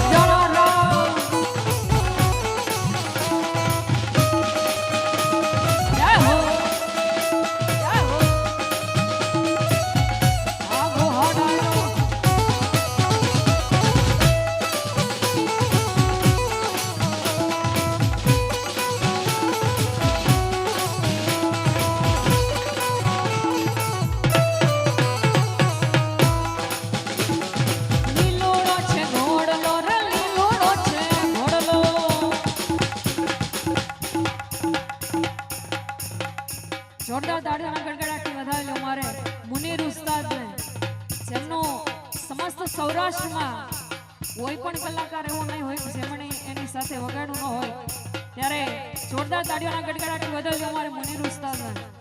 Jones. જોરદાર તાળીઓના ગણગડાટથી વધાવી લો મારે મુનીર ઉસ્તાદને, જેમનો સમસ્ત સૌરાષ્ટ્રમાં કોઈ પણ કલાકાર એવો નહીં હોય જેમણે એની સાથે વગાડવું ન હોય. ત્યારે જોરદાર તાળીઓના ગડગડાટથી વધાવી લો મારે મુનીર ઉસ્તાદને.